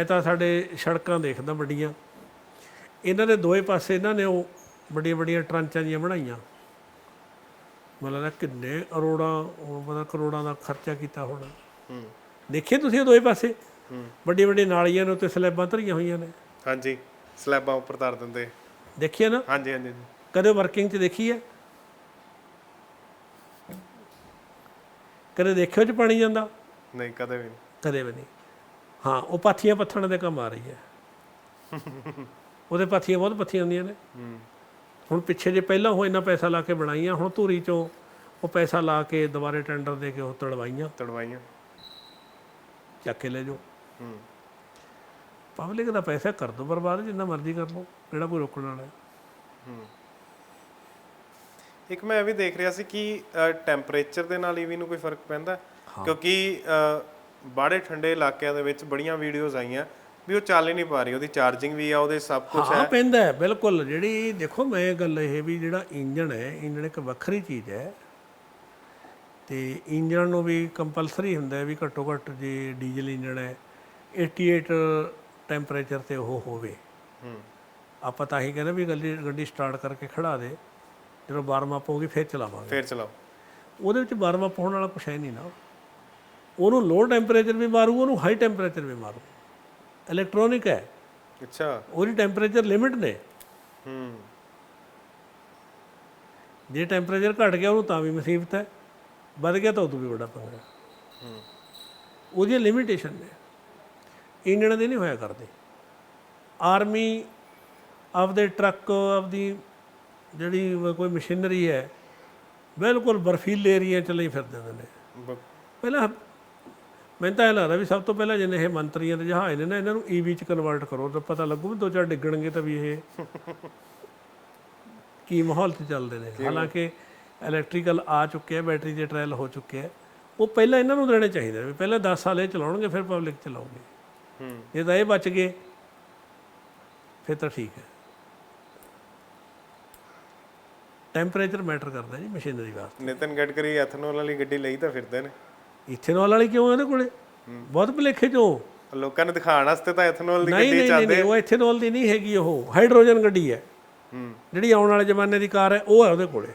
ਮੈਂ ਤਾਂ ਸਾਡੇ ਸੜਕਾਂ ਦੇਖਦਾ ਵੱਡੀਆਂ। ਇਹਨਾਂ ਦੇ ਦੋਏ ਪਾਸੇ ਇਹਨਾਂ ਨੇ ਉਹ ਵੱਡੀਆਂ ਵੱਡੀਆਂ ਟਰਾਂਚਾਂ ਜੀਆਂ ਬਣਾਈਆਂ। ਮਤਲਬ ਕਿੰਨੇ ਅਰੋੜਾਂ ਉਹ ਮਤਲਬ ਕਰੋੜਾਂ ਦਾ ਖਰਚਾ ਕੀਤਾ ਹੋਣਾ। ਹੂੰ। ਦੇਖੇ ਤੁਸੀਂ ਉਹ ਦੋਏ ਪਾਸੇ? ਹੂੰ। ਵੱਡੀਆਂ ਵੱਡੀਆਂ ਨਾਲੀਆਂ ਨੇ ਉੱਤੇ ਸਲੈਬਾਂ ਧਰੀਆਂ ਹੋਈਆਂ ਨੇ। ਹਾਂਜੀ ਸਲੈਬਾਂ ਉੱਪਰ ਧਰ ਦਿੰਦੇ। ਦੇਖੀਏ ਨਾ? ਹਾਂਜੀ ਹਾਂਜੀ ਹਾਂਜੀ। ਕਦੇ ਵਰਕਿੰਗ 'ਚ ਦੇਖੀ ਹੈ? ਕਦੇ ਦੇਖਿਓ 'ਚ ਪਾਣੀ ਜਾਂਦਾ? ਨਹੀਂ ਕਦੇ ਵੀ ਨਹੀਂ। ਕਦੇ ਵੀ ਨਹੀਂ। ਹਾਂ ਉਹ ਪਾਥੀਆਂ ਪੱਥਣ ਦੇ ਕੰਮ ਆ ਰਹੀ ਹੈ। ਉਹਦੇ ਪਾਥੀਆਂ ਬਹੁਤ ਪੱਥੀਆਂ ਹੁੰਦੀਆਂ ਨੇ। ਹੁਣ ਪਿੱਛੇ ਜੇ ਪਹਿਲਾਂ ਉਹ ਇੰਨਾ ਪੈਸਾ ਲਾ ਕੇ ਬਣਾਈਆਂ ਹੁਣ ਧੂਰੀ ਚੋਂ ਉਹ ਪੈਸਾ ਲਾ ਕੇ ਦੁਬਾਰੇ ਟੈਂਡਰ ਦੇ ਕੇ ਉਹ ਤੜਵਾਈਆਂ। ਤੜਵਾਈਆਂ। ਚੱਕ ਕੇ ਲੈ ਜਾਓ। ਹੂੰ। ਪਬਲਿਕ ਦਾ ਪੈਸਾ ਕਰ ਦੋ ਬਰਬਾਦ ਜਿੰਨਾ ਮਰਜ਼ੀ ਕਰ ਲਓ ਕਿਹੜਾ ਕੋਈ ਰੋਕਣ ਵਾਲਾ ਹੈ। ਇੱਕ ਮੈਂ ਇਹ ਵੀ ਦੇਖ ਰਿਹਾ ਸੀ ਕਿ ਟੈਂਪਰੇਚਰ ਦੇ ਨਾਲ ਈਵੀ ਨੂੰ ਕੋਈ ਫ਼ਰਕ ਪੈਂਦਾ? ਕਿਉਂਕਿ ਬਾੜੇ ਠੰਡੇ ਇਲਾਕਿਆਂ ਦੇ ਵਿੱਚ ਬੜੀਆਂ ਵੀਡੀਓਜ਼ ਆਈਆਂ ਵੀ ਉਹ ਚੱਲ ਹੀ ਨਹੀਂ ਪਾ ਰਹੀ ਉਹਦੀ ਚਾਰਜਿੰਗ ਵੀ ਆ ਉਹਦੇ ਸਭ ਕੁਝ ਹਾਂ ਪੈਂਦਾ ਹੈ ਬਿਲਕੁਲ। ਜਿਹੜੀ ਦੇਖੋ ਮੈਂ ਗੱਲ ਇਹ ਵੀ ਜਿਹੜਾ ਇੰਜਣ ਹੈ ਇੰਜਣ ਇੱਕ ਵੱਖਰੀ ਚੀਜ਼ ਹੈ। ਤੇ ਇੰਜਣ ਨੂੰ ਵੀ ਕੰਪਲਸਰੀ ਹੁੰਦਾ ਹੈ ਵੀ ਘੱਟੋ ਘੱਟ ਜੇ ਡੀਜ਼ਲ ਇੰਜਣ ਹੈ 88 ਟੈਂਪਰੇਚਰ ਤੇ ਉਹ ਹੋਵੇ। ਹੂੰ। ਆਪਾਂ ਤਾਂ ਹੀ ਕਹਿੰਦੇ ਵੀ ਗੱਡੀ ਗੱਡੀ ਸਟਾਰਟ ਕਰਕੇ ਖੜਾ ਦੇ ਜਦੋਂ ਵਾਰਮ ਅਪ ਹੋਗੀ ਫਿਰ ਚਲਾਵਾਂਗੇ। ਫੇਰ ਚਲਾਓ। ਉਹਦੇ ਵਿੱਚ ਵਾਰਮ ਅਪ ਹੋਣ ਵਾਲਾ ਕੁਛ ਹੈ ਨਹੀਂ ਨਾ। ਉਹਨੂੰ ਲੋ ਟੈਂਪਰੇਚਰ ਵੀ ਮਾਰੂ ਉਹਨੂੰ ਹਾਈ ਟੈਂਪਰੇਚਰ ਵੀ ਮਾਰੂ। ਇਲੈਕਟ੍ਰੋਨਿਕ ਹੈ। ਅੱਛਾ। ਉਹਦੀ ਟੈਂਪਰੇਚਰ ਲਿਮਿਟ ਨੇ। ਹੂੰ। ਜੇ ਟੈਂਪਰੇਚਰ ਘਟ ਗਿਆ ਉਹਨੂੰ ਤਾਂ ਵੀ ਮੁਸੀਬਤ ਹੈ। ਵੱਧ ਗਿਆ ਤਾਂ ਉਦੋਂ ਵੀ ਵੱਡਾ ਪੰਗਾ। ਹੂੰ। ਉਹਦੀ ਲਿਮਿਟੇਸ਼ਨ ਨੇ। ਇੰਜਣ ਦੇ ਨਹੀਂ ਹੋਇਆ ਕਰਦੇ। ਆਰਮੀ ਆਪਦੇ ਟਰੱਕ ਆਪਦੀ ਜਿਹੜੀ ਕੋਈ ਮਸ਼ੀਨਰੀ ਹੈ ਬਿਲਕੁਲ ਬਰਫੀਲੇ ਏਰੀਆ ਚ ਲਈ ਫਿਰਦੇ ਨੇ। ਪਹਿਲਾਂ ਮੈਨੂੰ ਤਾਂ ਇਹ ਲੱਗਦਾ ਵੀ ਸਭ ਤੋਂ ਪਹਿਲਾਂ ਜਿੰਨੇ ਇਹ ਮੰਤਰੀਆਂ ਦੇ ਜਹਾਜ਼ ਨੇ ਨਾ ਇਹਨਾਂ ਨੂੰ ਈਵੀ ਚ ਕਨਵਰਟ ਕਰੋ ਤਾਂ ਪਤਾ ਲੱਗੂ ਵੀ ਦੋ ਚਾਰ ਡਿੱਗਣਗੇ ਤਾਂ ਵੀ ਇਹ ਕੀ ਮਾਹੌਲ 'ਚ ਚੱਲਦੇ ਨੇ। ਹਾਲਾਂਕਿ ਇਲੈਕਟ੍ਰੀਕਲ ਆ ਚੁੱਕੇ ਆ ਬੈਟਰੀ ਦੇ ਟ੍ਰਾਇਲ ਹੋ ਚੁੱਕੇ ਆ। ਉਹ ਪਹਿਲਾਂ ਇਹਨਾਂ ਨੂੰ ਦੇਣੇ ਚਾਹੀਦੇ ਨੇ ਪਹਿਲਾਂ 10 ਸਾਲ ਇਹ ਚਲਾਉਣਗੇ ਫਿਰ ਪਬਲਿਕ ਚਲਾਉਗੇ ਹੂੰ। ਜੇ ਤਾਂ ਇਹ ਬਚ ਗਏ ਫਿਰ ਤਾਂ ਠੀਕ ਹੈ। ਟੈਂਪਰੇਚਰ ਮੈਟਰ ਕਰਦਾ ਜੀ ਮਸ਼ੀਨਰੀ ਵਾਸਤੇ। ਨਿਤਨ ਗਡਕਰੀ ਐਥਨੋਲ ਵਾਲੀ ਗੱਡੀ ਲਈ ਤਾਂ ਫਿਰਦੇ ਨੇ। ਇਥੇਨੋਲ ਵਾਲੀ ਕਿਉਂ ਇਹਦੇ ਕੋਲੇ? ਬਹੁਤ ਭੁਲੇਖੇ ਚੋਂ ਲੋਕਾਂ ਨੂੰ ਦਿਖਾਉਣ ਵਾਸਤੇ ਤਾਂ ਐਥਨੋਲ ਦੀ ਗੱਡੀ ਨਹੀਂ ਨਹੀਂ ਉਹ ਇਥੇਨੋਲ ਦੀ ਨਹੀਂ ਹੈਗੀ ਉਹ। ਹਾਈਡਰੋਜਨ ਗੱਡੀ ਹੈ। ਹੂੰ। ਜਿਹੜੀ ਆਉਣ ਵਾਲੇ ਜ਼ਮਾਨੇ ਦੀ ਕਾਰ ਹੈ ਉਹ ਹੈ ਉਹਦੇ ਕੋਲੇ।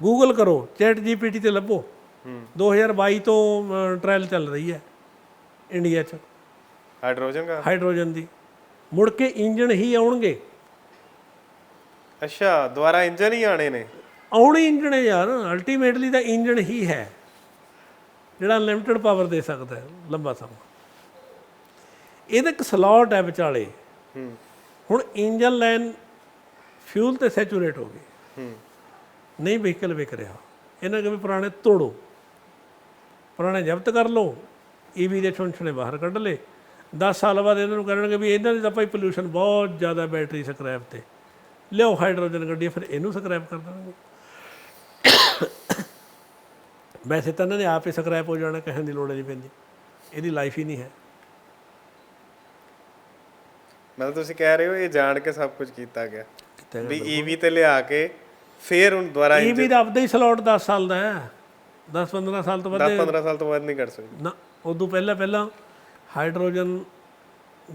ਗੂਗਲ ਕਰੋ ਚੈਟ ਜੀਪੀਟੀ ਤੇ ਲੱਭੋ। ਹੂੰ। 2022 ਤੋਂ ਟ੍ਰਾਇਲ ਚੱਲ ਰਹੀ ਹੈ ਇੰਡੀਆ 'ਚ। ਹਾਈਡਰੋਜਨ ਦਾ ਹਾਈਡਰੋਜਨ ਦੀ। ਮੁੜ ਕੇ ਇੰਜਣ ਹੀ ਆਉਣਗੇ। ਅੱਛਾ ਦੁਬਾਰਾ ਇੰਜਨ ਹੀ ਆਣੇ ਨੇ। ਆਉਣੇ ਇੰਜਣ ਹੈ ਯਾਰ ਅਲਟੀਮੇਟਲੀ ਤਾਂ ਇੰਜਣ ਹੀ ਹੈ ਜਿਹੜਾ ਅਨਲਿਮਿਟਿਡ ਪਾਵਰ ਦੇ ਸਕਦਾ ਹੈ ਲੰਬਾ ਸਮਾਂ। ਇਹਦਾ ਇੱਕ ਸਲੋਟ ਹੈ ਵਿਚਾਲੇ। ਹੁਣ ਇੰਜਨ ਲਾਈਨ ਫਿਊਲ ਤੇ ਸੈਚੂਰੇਟ ਹੋ ਗਈ। ਨਹੀਂ ਵਹੀਕਲ ਵਿਕ ਰਿਹਾ। ਇਹਨਾਂ ਕਿ ਵੀ ਪੁਰਾਣੇ ਤੋੜੋ। ਪੁਰਾਣੇ ਜ਼ਬਤ ਕਰ ਲਓ। ਈਵੀ ਦੇ ਛੁੰਛਣੇ ਬਾਹਰ ਕੱਢ ਲੇ 10 ਸਾਲ ਬਾਅਦ ਇਹਨਾਂ ਨੂੰ ਕਰਨਗੇ ਵੀ ਇਹਨਾਂ ਦੀ ਤਾਂ ਭਾਈ ਪੋਲੂਸ਼ਨ ਬਹੁਤ ਜ਼ਿਆਦਾ ਬੈਟਰੀ ਸਕ੍ਰੈਪ ਤੇ। ਲਿਆਓ ਹਾਈਡਰੋਜਨ ਗੱਡੀ ਫਿਰ ਇਹਨੂੰ ਸਕ੍ਰੈਪ ਕਰ ਦੇਣਗੇ। ਵੈਸੇ ਤਾਂ ਇਹਨਾਂ ਨੇ ਆਪ ਹੀ ਸਕ੍ਰੈਪ ਹੋ ਜਾਣਾ ਕਹਿਣ ਦੀ ਲੋੜ ਨਹੀਂ ਪੈਂਦੀ ਇਹਦੀ ਲਾਈਫ ਹੀ ਨਹੀਂ ਹੈ। ਮਤਲਬ ਤੁਸੀਂ ਕਹਿ ਰਹੇ ਹੋ ਇਹ ਜਾਣ ਕੇ ਸਭ ਕੁਝ ਕੀਤਾ ਗਿਆ। ਵੀ ਈਵੀ ਤੇ ਲਿਆ ਕੇ ਫੇਰ ਹੁਣ ਦੁਬਾਰਾ ਈਵੀ ਦਾ ਆਪਦਾ ਹੀ ਸਲੋਟ 10 ਸਾਲ ਦਾ ਹੈ। 10 15 ਸਾਲ ਤੋਂ ਵੱਧ 10 15 ਸਾਲ ਤੋਂ ਬਾਅਦ ਨਹੀਂ ਕਰ ਸਕਦੇ। ਨਾ ਉਦੋਂ ਪਹਿਲਾਂ ਪਹਿਲਾਂ ਹਾਈਡਰੋਜਨ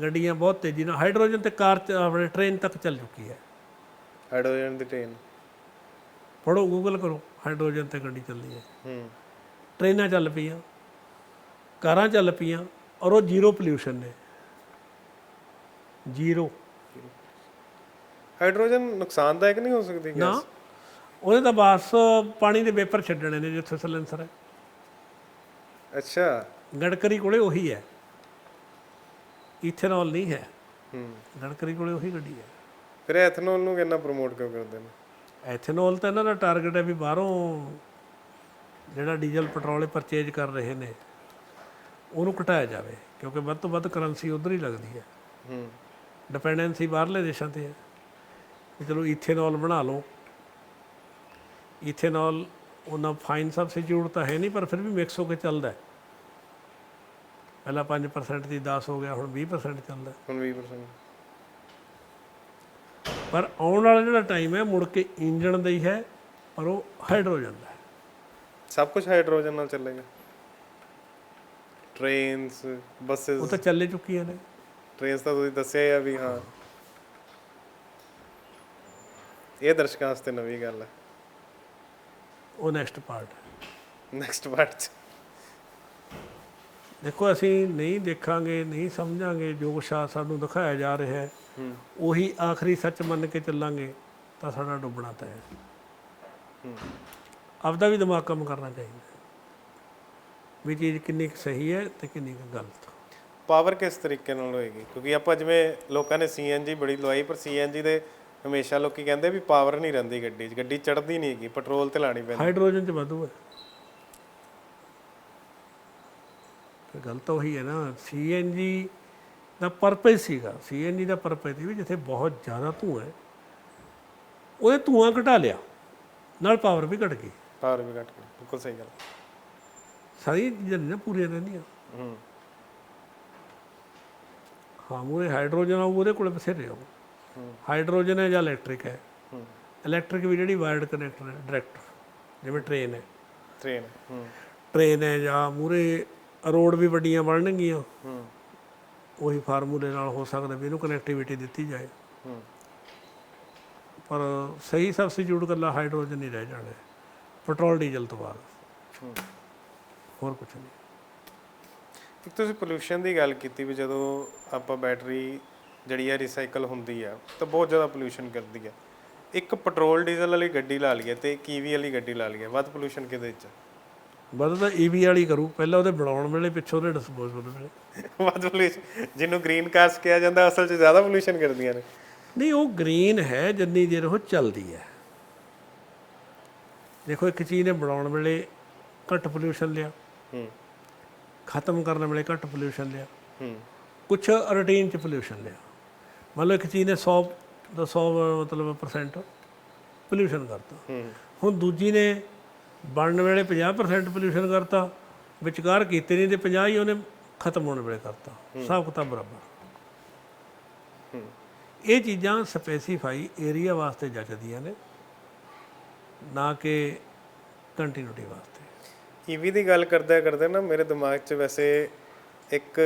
ਗੱਡੀਆਂ ਬਹੁਤ ਤੇਜ਼ੀ ਨਾਲ ਹਾਈਡਰੋਜਨ ਤੇ ਕਾਰ ਆਪਣੇ ਟ੍ਰੇਨ ਤੱਕ ਚੱਲ ਚੁੱਕੀ ਹੈ। ਹਾਈਡਰੋਜਨ ਦੀ ਟ੍ਰੇਨ ਪੜੋ ਗੂਗਲ ਕਰੋ ਹਾਈਡਰੋਜਨ ਤੇ ਗੱਡੀ ਚੱਲਦੀ ਹੈ। ਹੂੰ। ਟ੍ਰੇਨਾਂ ਚੱਲ ਪਈਆਂ ਕਾਰਾਂ ਚੱਲ ਪਈਆਂ ਔਰ ਉਹ ਜ਼ੀਰੋ ਪੋਲਿਊਸ਼ਨ ਨੇ। ਜ਼ੀਰੋ। ਹਾਈਡਰੋਜਨ ਨੁਕਸਾਨਦਾਇਕ ਨਹੀਂ ਹੋ ਸਕਦੀ ਨਾ। ਗੈਸ ਉਹਦੇ ਤਾਂ ਬਸ ਪਾਣੀ ਦੇ ਵੇਪਰ ਛੱਡਣੇ ਨੇ ਜਿੱਥੇ ਸਲੈਂਸਰ ਹੈ। ਅੱਛਾ। ਗੜਕਰੀ ਕੋਲੇ ਉਹੀ ਹੈ। ਇਥੇਨੋਲ ਨਹੀਂ ਹੈ। ਹੂੰ। ਗੜਕਰੀ ਕੋਲੇ ਉਹੀ ਗੱਡੀ ਹੈ। ਫਿਰ ਐਥਨੋਲ ਨੂੰ ਕਿੰਨਾ ਪ੍ਰਮੋਟ ਕਿਉਂ ਕਰਦੇ ਨੇ? ਐਥਨੋਲ ਤਾਂ ਇਹਨਾਂ ਦਾ ਟਾਰਗੇਟ ਹੈ ਵੀ ਬਾਹਰੋਂ ਜਿਹੜਾ ਡੀਜ਼ਲ ਪੈਟਰੋਲ ਪਰਚੇਜ ਕਰ ਰਹੇ ਨੇ ਉਹਨੂੰ ਘਟਾਇਆ ਜਾਵੇ ਕਿਉਂਕਿ ਵੱਧ ਤੋਂ ਵੱਧ ਕਰੰਸੀ ਉਧਰ ਹੀ ਲੱਗਦੀ ਹੈ। ਹੂੰ। ਡਿਪੈਂਡੈਂਸੀ ਬਾਹਰਲੇ ਦੇਸ਼ਾਂ ਤੇ ਹੈ। ਚਲੋ ਇਥੇਨੋਲ ਬਣਾ ਲਓ। ਇਥੇਨੋਲ ਉਹਨਾਂ ਫਾਈਨ ਸਬਸਟੀਟਿਊਟ ਤਾਂ ਹੈ ਨਹੀਂ ਪਰ ਫਿਰ ਵੀ ਮਿਕਸ ਹੋ ਕੇ ਚੱਲਦਾ ਹੈ। ਪਹਿਲਾਂ 5% ਦੀ 10 ਹੋ ਗਿਆ ਹੁਣ 20% ਚੱਲਦਾ। ਹੁਣ 20% ਪਰ ਆਉਣ ਵਾਲਾ ਜਿਹੜਾ ਟਾਈਮ ਹੈ ਮੁੜ ਕੇ ਇੰਜਣ ਦਾ ਹੀ ਹੈ ਪਰ ਉਹ ਹਾਈਡਰੋਜਨ ਦਾ ਸਭ ਕੁਝ ਹਾਈਡਰੋਜਨ ਨਾਲ ਚੱਲੇਗਾ। ਟ੍ਰੇਨਸ ਬੱਸਸ ਉਹ ਤਾਂ ਚੱਲੇ ਚੁੱਕੀਆਂ ਨੇ। ਟ੍ਰੇਨਸ ਤਾਂ ਤੁਸੀਂ ਦੱਸਿਆ ਹੀ ਆ ਵੀ ਹਾਂ। ਇਹ ਦਰਸ਼ਕਾਂ ਵਾਸਤੇ ਨਵੀਂ ਗੱਲ ਹੈ ਉਹ ਨੈਕਸਟ ਪਾਰਟ ਨੈਕਸਟ ਪਾਰਟ ਚ। ਦੇਖੋ ਅਸੀਂ ਨਹੀਂ ਦੇਖਾਂਗੇ ਨਹੀਂ ਸਮਝਾਂਗੇ ਜੋ ਕੁਛ ਆ ਸਾਨੂੰ ਦਿਖਾਇਆ ਜਾ ਰਿਹਾ ਹੈ। ਉਹੀ ਆਖਰੀ ਸੱਚ ਮੰਨ ਕੇ ਚੱਲਾਂਗੇ ਤਾਂ ਸਾਡਾ ਡੁੱਬਣਾ ਤੈਅ ਹੈ। ਹੂੰ। ਆਪਦਾ ਵੀ ਦਿਮਾਗ ਕੰਮ ਕਰਨਾ ਚਾਹੀਦਾ ਵੀ ਚੀਜ਼ ਕਿੰਨੀ ਕੁ ਸਹੀ ਹੈ ਤੇ ਕਿੰਨੀ ਕੁ ਗਲਤ। ਪਾਵਰ ਕਿਸ ਤਰੀਕੇ ਨਾਲ ਹੋਏਗੀ? ਕਿਉਂਕਿ ਆਪਾਂ ਜਿਵੇਂ ਲੋਕਾਂ ਨੇ ਸੀਐਨਜੀ ਬੜੀ ਲਵਾਈ ਪਰ ਸੀਐਨਜੀ ਦੇ ਹਮੇਸ਼ਾ ਲੋਕੀ ਕਹਿੰਦੇ ਵੀ ਪਾਵਰ ਨਹੀਂ ਰਹਿੰਦੀ ਗੱਡੀ 'ਚ। ਗੱਡੀ ਚੜਦੀ ਨਹੀਂ ਹੈਗੀ ਪੈਟਰੋਲ ਤੇ ਲਾਣੀ ਪੈਂਦੀ। ਹਾਈਡਰੋਜਨ ਚ ਵਾਧੂ ਹੈ। ਤੇ ਗੱਲ ਤਾਂ ਉਹੀ ਹੈ ਨਾ ਸੀਐਨਜੀ ਦਾ ਪਰਪਸ ਸੀਗਾ। ਸੀਐਨਜੀ ਦਾ ਪਰਪਸ ਸੀ ਵੀ ਜਿੱਥੇ ਬਹੁਤ ਜ਼ਿਆਦਾ ਧੂਆਂ ਹੈ ਉਹਦੇ ਧੂਆਂ ਘਟਾ ਲਿਆ ਨਾਲ ਪਾਵਰ ਵੀ ਘਟ ਗਈ। ਪਾਵਰ ਵੀ ਘਟ ਗਈ ਬਿਲਕੁਲ ਸਹੀ ਗੱਲ। ਸਾਰੀਆਂ ਚੀਜ਼ਾਂ ਨਹੀਂ ਨਾ ਪੂਰੀਆਂ ਰਹਿੰਦੀਆਂ। ਹੂੰ। ਹਾਂ ਮੂਰੇ ਹਾਈਡਰੋਜਨ ਆ ਉਹਦੇ ਕੋਲ ਬਥੇਰੇ ਆ ਹੂੰ। ਹਾਈਡਰੋਜਨ ਹੈ ਜਾਂ ਇਲੈਕਟ੍ਰਿਕ ਹੈ? ਹੂੰ। ਇਲੈਕਟ੍ਰਿਕ ਵੀ ਜਿਹੜੀ ਵਾਇਰਡ ਕਨੈਕਟਰ ਹੈ ਡਾਇਰੈਕਟ ਜਿਵੇਂ ਟ੍ਰੇਨ ਹੈ। ਟ੍ਰੇਨ ਹੂੰ। ਟ੍ਰੇਨ ਹੈ ਜਾਂ ਮੂਰੇ ਰੋਡ ਵੀ ਵੱਡੀਆਂ ਬਣਨਗੀਆਂ। ਹੂੰ। ਉਹੀ ਫਾਰਮੂਲੇ ਨਾਲ ਹੋ ਸਕਦਾ ਵੀ ਇਹਨੂੰ ਕਨੈਕਟੀਵਿਟੀ ਦਿੱਤੀ ਜਾਏ। ਹੂੰ। ਪਰ ਸਹੀ ਸਬਸਟੀਟਿਊਟ ਕੱਲਾ ਹਾਈਡਰੋਜਨ ਨਹੀਂ ਰਹਿ ਜਾਣਾ ਪੈਟਰੋਲ ਡੀਜ਼ਲ ਤੋਂ ਬਾਅਦ। ਹੋਰ ਕੁਝ ਨਹੀਂ। ਇੱਕ ਤੁਸੀਂ ਪੋਲੂਸ਼ਨ ਦੀ ਗੱਲ ਕੀਤੀ ਵੀ ਜਦੋਂ ਆਪਾਂ ਬੈਟਰੀ ਜਿਹੜੀ ਹੈ ਰੀਸਾਈਕਲ ਹੁੰਦੀ ਆ ਤਾਂ ਬਹੁਤ ਜ਼ਿਆਦਾ ਪੋਲੂਸ਼ਨ ਕਰਦੀ ਹੈ ਇੱਕ ਪੈਟਰੋਲ ਡੀਜ਼ਲ ਵਾਲੀ ਗੱਡੀ ਲਾ ਲਈਏ ਤੇ ਇੱਕ ਈਵੀ ਵਾਲੀ ਗੱਡੀ ਲਾ ਲਈਏ ਵੱਧ ਪੋਲੂਸ਼ਨ ਕਿਹਦੇ ਚ? ਵੱਧ ਤਾਂ ਈਵੀ ਵਾਲੀ ਕਰੂ। ਪਹਿਲਾਂ ਉਹਦੇ ਬਣਾਉਣ ਵੇਲੇ ਪਿੱਛੋਂ ਉਹਦੇ ਡਿਸਪੋਜ਼ਲ ਵੇਲੇ। ਵੱਧ ਪੋਲੂਸ਼ਨ ਜਿਹਨੂੰ ਗ੍ਰੀਨ ਕਾਰਸ ਕਿਹਾ ਜਾਂਦਾ ਅਸਲ 'ਚ ਜ਼ਿਆਦਾ ਪੋਲੂਸ਼ਨ ਕਰਦੀਆਂ ਨੇ। ਨਹੀਂ ਉਹ ਗ੍ਰੀਨ ਹੈ ਜਿੰਨੀ ਦੇਰ ਉਹ ਚੱਲਦੀ ਹੈ। ਦੇਖੋ ਇੱਕ ਚੀਜ਼ ਨੇ ਬਣਾਉਣ ਵੇਲੇ ਘੱਟ ਪੋਲੂਸ਼ਨ ਲਿਆ। ਹੂੰ। ਖਤਮ ਕਰਨ ਵੇਲੇ ਘੱਟ ਪੋਲੂਸ਼ਨ ਲਿਆ। ਹੂੰ। ਕੁਛ ਰੂਟੀਨ ਚ ਪੋਲੂਸ਼ਨ ਲਿਆ। ਮੰਨ ਲਓ ਇੱਕ ਚੀਜ਼ ਨੇ 100 ਦਾ 100 ਮਤਲਬ ਪਰਸੈਂਟ ਪੋਲੂਸ਼ਨ ਕਰਤਾ। ਹੂੰ। ਹੁਣ ਦੂਜੀ ਨੇ ਬਣਨ ਵੇਲੇ 50% ਪੋਲੂਸ਼ਨ ਕਰਤਾ ਵਿਚਕਾਰ ਕੀਤੇ ਨਹੀਂ ਤੇ 50 ਹੀ ਉਹਨੇ ਖਤਮ ਹੋਣ ਵੇਲੇ ਕਰਤਾ। ਹਿਸਾਬ ਕਿਤਾਬ ਬਰਾਬਰ। ਹੂੰ। ਇਹ ਚੀਜ਼ਾਂ ਸਪੈਸੀਫਾਈ ਏਰੀਆ ਵਾਸਤੇ ਜੱਜਦੀਆਂ ਨੇ। ਨਾ ਕਿ ਕੰਟੀਨਿਊਟੀ ਵਾਸਤੇ। ਈਵੀ ਦੀ ਗੱਲ ਕਰਦਾ ਕਰਦੇ ਨਾ ਮੇਰੇ ਦਿਮਾਗ 'ਚ ਵੈਸੇ ਇੱਕ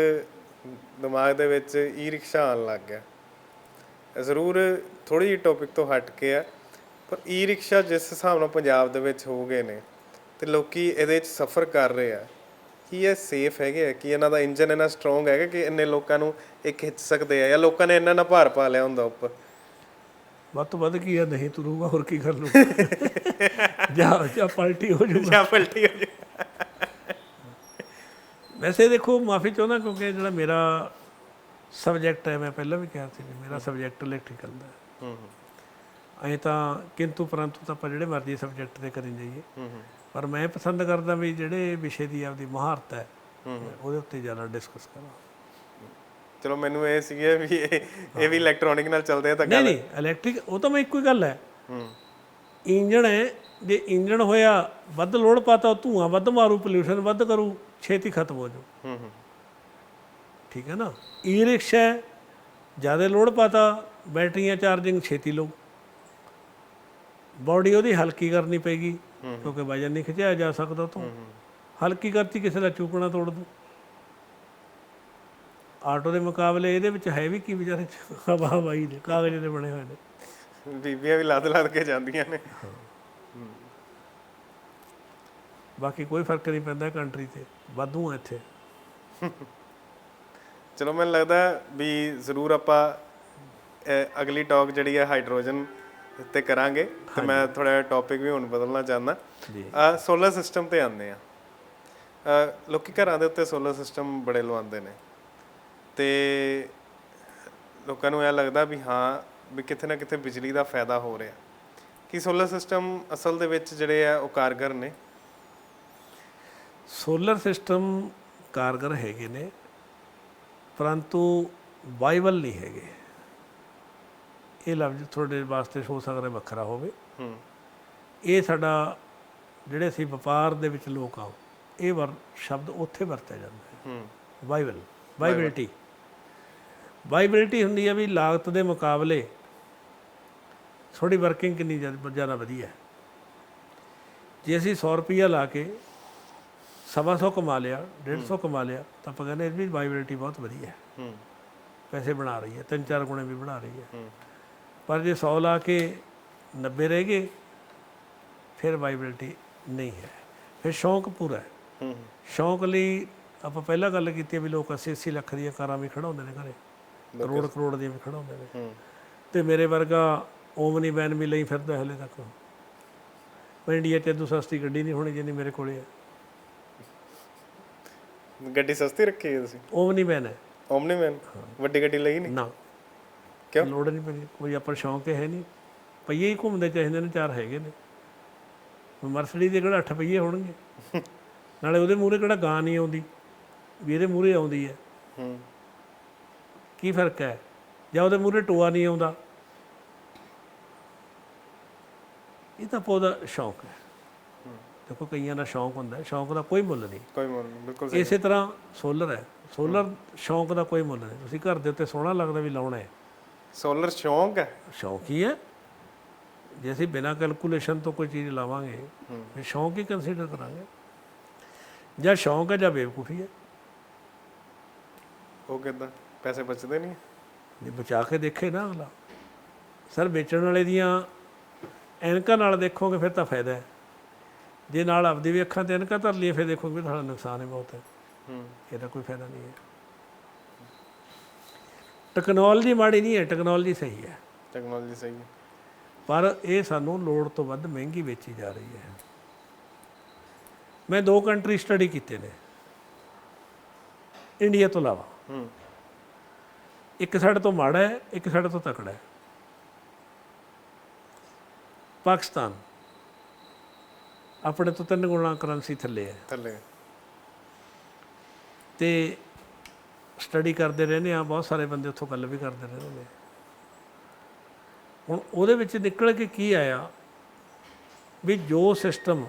ਦਿਮਾਗ ਦੇ ਵਿੱਚ ਈ ਰਿਕਸ਼ਾ ਆਉਣ ਲੱਗ ਗਿਆ। ਜ਼ਰੂਰ ਥੋੜੀ ਜਿਹੀ ਟੌਪਿਕ ਤੋਂ ਹਟ ਕੇ ਆ ਪਰ ਈ ਰਿਕਸ਼ਾ ਜਿਸ ਹਿਸਾਬ ਨਾਲ ਪੰਜਾਬ ਦੇ ਵਿੱਚ ਹੋ ਗਏ ਨੇ ਤੇ ਲੋਕੀ ਇਹਦੇ ਵਿੱਚ ਸਫ਼ਰ ਕਰ ਰਹੇ ਆ ਕੀ ਇਹ ਸੇਫ ਹੈਗੇ ਆ? ਕਿ ਇਹਨਾਂ ਦਾ ਇੰਜਨ ਇਹਨਾਂ ਸਟਰੋਂਗ ਹੈਗਾ ਕਿ ਇੰਨੇ ਲੋਕਾਂ ਨੂੰ ਇਹ ਖਿੱਚ ਸਕਦੇ ਆ ਜਾਂ ਲੋਕਾਂ ਨੇ ਇਹਨਾਂ ਨਾਲ ਭਾਰ ਪਾ ਲਿਆ ਹੁੰਦਾ ਉੱਪਰ? ਵੱਧ ਤੋਂ ਵੱਧ ਕੀ ਆ ਨਹੀਂ ਤੁਰੂਗਾ ਹੋਰ ਕੀ ਕਰ ਲੂ ਜਾ ਜਾ ਪਲਟੀ ਹੋ ਜੂ ਜਾਂ ਪਲਟੀ ਹੋ ਜਾਏ ਵੈਸੇ ਦੇਖੋ ਮਾਫੀ ਚਾਹੁੰਦਾ ਕਿਉਂਕਿ ਜਿਹੜਾ ਮੇਰਾ ਸਬਜੈਕਟ ਹੈ ਮੈਂ ਪਹਿਲਾਂ ਵੀ ਕਿਹਾ ਸੀ ਮੇਰਾ ਸਬਜੈਕਟ ਇਲੈਕਟ੍ਰੀਕਲ ਦਾ। ਹੂੰ ਹੂੰ। ਐ ਤਾਂ ਕਿੰਤੂ ਪਰੰਤੂ ਤਾਂ ਆਪਾਂ ਜਿਹੜੇ ਮਰਜ਼ੀ ਸਬਜੈਕਟ ਤੇ ਕਰੀ ਜਾਈਏ। ਹੂੰ ਹੂੰ। ਪਰ ਮੈਂ ਪਸੰਦ ਕਰਦਾ ਵੀ ਜਿਹੜੇ ਵਿਸ਼ੇ ਦੀ ਆਪਦੀ ਮਹਾਰਤ ਹੈ ਉਹਦੇ ਉੱਤੇ ਜ਼ਿਆਦਾ ਡਿਸਕਸ ਕਰਾਂ। ਚਲੋ ਮੈਨੂੰ ਇਹ ਸੀਗਾ ਵੀ ਇਹ ਵੀ ਇਲੈਕਟ੍ਰੋਨਿਕ ਨਾਲ ਚੱਲਦੇ ਆ ਤਾਂ ਨਹੀਂ ਨਹੀਂ ਇਲੈਕਟ੍ਰਿਕ ਉਹ ਤਾਂ ਮੈਂ ਇੱਕੋ ਹੀ ਗੱਲ ਹੈ। ਹੂੰ। ਇੰਜਣ ਹੈ ਜੇ ਇੰਜਣ ਹੋਇਆ ਵੱਧ ਲੋਡ ਪਾਤਾ ਧੂਆਂ ਵੱਧ ਮਾਰੂ ਪੋਲੂਸ਼ਨ ਵੱਧ ਕਰੂ ਛੇਤੀ ਖਤਮ ਹੋ ਜਾਊ। ਹੂੰ ਹੂੰ। ਠੀਕ ਹੈ ਨਾ? ਈ ਰਿਕਸ਼ਾ ਹੈ, ਜ਼ਿਆਦਾ ਲੋਡ ਪਾਤਾ ਬੈਟਰੀਆਂ ਚਾਰਜਿੰਗ ਛੇਤੀ ਲਓ ਬਾਡੀ ਉਹਦੀ ਹਲਕੀ ਕਰਨੀ ਪੈਗੀ ਕਿਉਂਕਿ ਵਜਨ ਨਹੀਂ ਖਿਚਾਇਆ ਜਾ ਸਕਦਾ ਤੋਂ ਹਲਕੀ ਕਰਤੀ ਕਿਸੇ ਦਾ ਚੂਕਣਾ ਤੋੜ ਦੂ ਆਟੋ ਦੇ ਮੁਕਾਬਲੇ ਇਹਦੇ ਵਿੱਚ ਹੈ ਵੀ ਕੀ ਵਿਚਾਰੇ ਹਵਾ ਹਵਾਈ ਦੇ ਕਾਗਜ਼ ਦੇ ਬਣੇ ਹੋਏ ਨੇ। ਬੀਬੀਆਂ ਵੀ ਲੱਦ ਲੱਦ ਕੇ ਜਾਂਦੀਆਂ ਨੇ। ਬਾਕੀ ਕੋਈ ਫ਼ਰਕ ਨਹੀਂ ਪੈਂਦਾ ਕੰਟਰੀ ਤੇ ਵਾਧੂ ਆ ਇੱਥੇ। ਚਲੋ ਮੈਨੂੰ ਲੱਗਦਾ ਵੀ ਜ਼ਰੂਰ ਆਪਾਂ ਅਗਲੀ ਟਾਕ ਜਿਹੜੀ ਹੈ ਹਾਈਡਰੋਜਨ ਤੇ ਕਰਾਂਗੇ। ਤੇ ਮੈਂ ਥੋੜਾ ਟੌਪਿਕ ਵੀ ਹੁਣ ਬਦਲਣਾ ਚਾਹੁੰਦਾ। ਆ ਸੋਲਰ ਸਿਸਟਮ ਤੇ ਆਉਂਦੇ ਆ। ਲੋਕੀ ਘਰਾਂ ਦੇ ਉੱਤੇ ਸੋਲਰ ਸਿਸਟਮ ਬੜੇ ਲਵਾਉਂਦੇ ਨੇ। ਤੇ ਲੋਕਾਂ ਨੂੰ ਇਹ ਲੱਗਦਾ ਵੀ ਹਾਂ ਵੀ ਕਿਤੇ ਨਾ ਕਿਤੇ ਬਿਜਲੀ ਦਾ ਫਾਇਦਾ ਹੋ ਰਿਹਾ। ਕੀ ਸੋਲਰ ਸਿਸਟਮ ਅਸਲ ਦੇ ਵਿੱਚ ਜਿਹੜੇ ਆ ਉਹ ਕਾਰਗਰ ਨੇ? ਸੋਲਰ ਸਿਸਟਮ ਕਾਰਗਰ ਹੈਗੇ ਨੇ ਪਰੰਤੂ ਵਾਈਬਲ ਨਹੀਂ ਹੈਗੇ। ਇਹ ਲਫ਼ਜ਼ ਤੁਹਾਡੇ ਵਾਸਤੇ ਹੋ ਸਕਦਾ ਵੱਖਰਾ ਹੋਵੇ। ਹੂੰ। ਇਹ ਸਾਡਾ ਜਿਹੜੇ ਅਸੀਂ ਵਪਾਰ ਦੇ ਵਿੱਚ ਲੋਕ ਆ ਇਹ ਵਰ ਸ਼ਬਦ ਉੱਥੇ ਵਰਤਿਆ ਜਾਂਦਾ ਹੈ। ਹੂੰ। ਵਾਈਬਲ ਵਾਈਬਿਲਿਟੀ ਵਾਈਬਿਲਿਟੀ ਹੁੰਦੀ ਹੈ ਵੀ ਲਾਗਤ ਦੇ ਮੁਕਾਬਲੇ ਥੋੜੀ ਵਰਕਿੰਗ ਕਿੰਨੀ ਜ਼ਿਆਦਾ ਵਧੀਆ ਜੇ ਅਸੀਂ 100 ਰੁਪਈਆ ਲਾ ਕੇ ਸਵਾ ਸੌ ਕਮਾ ਲਿਆ 150 ਕਮਾ ਲਿਆ ਤਾਂ ਆਪਾਂ ਕਹਿੰਦੇ ਇਹਦੀ ਵਾਈਬਿਲਿਟੀ ਬਹੁਤ ਵਧੀਆ ਹੈ। ਹੂੰ। ਪੈਸੇ ਬਣਾ ਰਹੀ ਹੈ ਤਿੰਨ ਚਾਰ ਗੁਣੇ ਵੀ ਬਣਾ ਰਹੀ ਹੈ। ਹੂੰ। ਪਰ ਜੇ 100 ਲਾ ਕੇ 90 ਰਹਿ ਗਏ ਫਿਰ ਵਾਈਬਿਲਿਟੀ ਨਹੀਂ ਹੈ। ਫਿਰ ਸ਼ੌਂਕ ਪੂਰਾ ਹੈ। ਹੂੰ। ਸ਼ੌਂਕ ਲਈ ਆਪਾਂ ਪਹਿਲਾਂ ਗੱਲ ਕੀਤੀ ਵੀ ਲੋਕ 80 80 ਲੱਖ ਦੀਆਂ ਕਾਰਾਂ ਵੀ ਖੜਾਉਂਦੇ ਨੇ ਘਰੇ। ਕਰੋੜ ਕਰੋੜ ਦੀਆਂ ਵੀ ਖੜਾਉਂਦੇ ਨੇ। ਹੂੰ। ਤੇ ਮੇਰੇ ਵਰਗਾ ਓਮਨੀ ਵੈਨ ਵੀ ਲਈ ਫਿਰਦਾ ਹਲੇ ਤੱਕ ਪਰ ਇੰਡੀਆ 'ਚ ਇਦੋਂ ਸਸਤੀ ਗੱਡੀ ਨਹੀਂ ਹੋਣੀ ਜਿੰਨੀ ਮੇਰੇ ਕੋਲੇ ਹੈ ਗੱਡੀ ਸਸਤੀ ਰੱਖੀ ਹੈ ਤੁਸੀਂ? ਓਮਨੀ ਵੈਨ ਹੈ। ਓਮਨੀਮੈਨ ਵੱਡੀ ਗੱਡੀ ਲਈ ਨਹੀਂ? ਨਾ। ਕਿਉਂ? ਲੋੜ ਨਹੀਂ ਪੈਂਦੀ। ਕੋਈ ਆਪਾਂ ਸ਼ੌਂਕ ਹੈ ਨਹੀਂ। ਪਈਏ ਹੀ ਘੁੰਮਦੇ ਚਾਹੀਦੇ ਨੇ ਚਾਰ ਹੈਗੇ ਨੇ। ਮਰਸਡੀ ਦੇ ਕਿਹੜਾ 8 ਪਈਏ ਹੋਣਗੇ? ਨਾਲੇ ਉਹਦੇ ਮੂਹਰੇ ਕਿਹੜਾ ਗਾਂ ਨਹੀਂ ਆਉਂਦੀ? ਵੀ ਇਹਦੇ ਮੂਹਰੇ ਆਉਂਦੀ ਹੈ। ਹੂੰ। ਕੀ ਫ਼ਰਕ ਹੈ? ਜਾਂ ਉਹਦੇ ਮੂਹਰੇ ਟੋਆ ਨਹੀਂ ਆਉਂਦਾ? ਇਹ ਤਾਂ ਪੌਦਾ ਸ਼ੌਂਕ ਹੈ। ਦੇਖੋ ਕਈਆਂ ਦਾ ਸ਼ੌਂਕ ਹੁੰਦਾ ਹੈ ਸ਼ੌਂਕ ਦਾ ਕੋਈ ਮੁੱਲ ਨਹੀਂ। ਕੋਈ ਨਹੀਂ ਬਿਲਕੁਲ ਸਹੀ ਇਸੇ ਤਰ੍ਹਾਂ ਸੋਲਰ ਹੈ ਸੋਲਰ ਸ਼ੌਂਕ ਦਾ ਕੋਈ ਮੁੱਲ ਨਹੀਂ। ਤੁਸੀਂ ਘਰ ਦੇ ਉੱਤੇ ਸੋਹਣਾ ਲੱਗਦਾ ਵੀ ਲਾਉਣਾ ਹੈ। ਸੋਲਰ ਸ਼ੌਂਕ ਹੈ? ਸ਼ੌਂਕ ਹੀ ਹੈ। ਜੇ ਅਸੀਂ ਬਿਨਾਂ ਕੈਲਕੂਲੇਸ਼ਨ ਤੋਂ ਕੋਈ ਚੀਜ਼ ਲਾਵਾਂਗੇ ਫਿਰ ਸ਼ੌਂਕ ਹੀ ਕੰਸੀਡਰ ਕਰਾਂਗੇ। ਜਾਂ ਸ਼ੌਂਕ ਹੈ ਜਾਂ ਬੇਵਕੂਫੀ ਹੈ। ਉਹ ਕਿਦਾਂ? ਪੈਸੇ ਬਚਦੇ ਨਹੀਂ? ਜੇ ਬਚਾ ਕੇ ਦੇਖੇ ਨਾ ਅਗਲਾ। ਸਰ ਵੇਚਣ ਵਾਲੇ ਦੀਆਂ ਐਨਕਾਂ ਨਾਲ ਦੇਖੋਗੇ ਫਿਰ ਤਾਂ ਫਾਇਦਾ ਹੈ। ਜੇ ਨਾਲ ਆਪਦੀ ਵੀ ਅੱਖਾਂ ਤੇ ਐਨਕਾਂ ਧਰ ਲਈਏ ਫਿਰ ਦੇਖੋਗੇ ਵੀ ਤੁਹਾਡਾ ਨੁਕਸਾਨ ਹੈ ਬਹੁਤ ਹੈ। ਹੂੰ। ਇਹਦਾ ਕੋਈ ਫਾਇਦਾ ਨਹੀਂ ਹੈ। ਟੈਕਨੋਲੋਜੀ ਮਾੜੀ ਨਹੀਂ ਹੈ ਟੈਕਨੋਲੋਜੀ ਸਹੀ ਹੈ। ਟੈਕਨੋਲੋਜੀ ਸਹੀ ਹੈ। ਪਰ ਇਹ ਸਾਨੂੰ ਲੋੜ ਤੋਂ ਵੱਧ ਮਹਿੰਗੀ ਵੇਚੀ ਜਾ ਰਹੀ ਹੈ। ਮੈਂ ਦੋ ਕੰਟਰੀ ਸਟੱਡੀ ਕੀਤੇ ਨੇ। ਇੰਡੀਆ ਤੋਂ ਇਲਾਵਾ। ਹੂੰ। ਇੱਕ ਸਾਡੇ ਤੋਂ ਮਾੜਾ ਹੈ ਇੱਕ ਸਾਡੇ ਤੋਂ ਤਕੜਾ ਹੈ। ਪਾਕਿਸਤਾਨ। ਆਪਣੇ ਤੋਂ ਤਿੰਨ ਗੁਣਾ ਕਰੰਸੀ ਥੱਲੇ ਹੈ। ਥੱਲੇ। ਤੇ ਸਟੱਡੀ ਕਰਦੇ ਰਹਿੰਦੇ ਆ ਬਹੁਤ ਸਾਰੇ ਬੰਦੇ ਉੱਥੋਂ ਗੱਲ ਵੀ ਕਰਦੇ ਰਹਿੰਦੇ ਨੇ। ਹੁਣ ਉਹਦੇ ਵਿੱਚ ਨਿਕਲ ਕੇ ਕੀ ਆਇਆ? ਵੀ ਜੋ ਸਿਸਟਮ